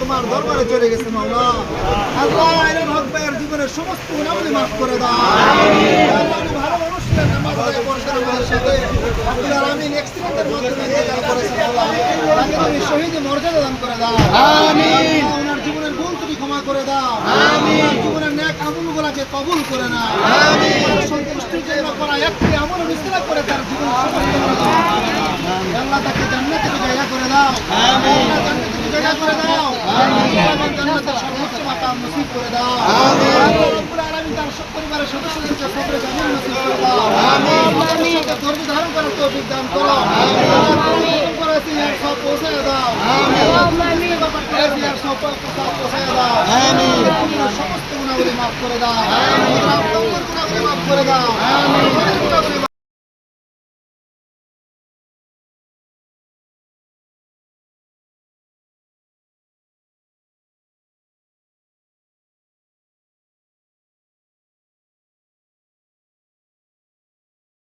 তোমার দরবারে চলে গেছে মাওলা। আল্লাহ জীবনের সমস্ত গুণাবলী মাফ করে দাও। ভালো নামাজ আদায় আমাদের সাথে। মাধ্যমে ইন্তেকাল করেছেন আল্লাহ তাকে তুমি শহীদ মর্যাদা দান করে দাও। আমিন। ওনার জীবনের ভুল ক্ষমা করে দাও। জীবনের ন্যাক আমলগুলোকে কবুল করে সন্তুষ্টির জন্য করা একটি আমল মিশ্রা করে তার জীবন আল্লাহ তাকে জান্নাতে জায়গা করে দাও। আল্লাহ জান্নাতে জায়গা করে দাও। পরিবারের সদস্যদেরকে সবরে জামিন নসিব করে দাও আমিন ধৈর্য ধারণ করার তৌফিক দান করো আল্লাহ করেছি আর সব পৌঁছে দাও আমিন ব্যাপার করেছি আর সব সব দাও আমিন সমস্ত গুণাবলী মাফ করে দাও আমিন গুণাবলী মাফ করে দাও আমিন।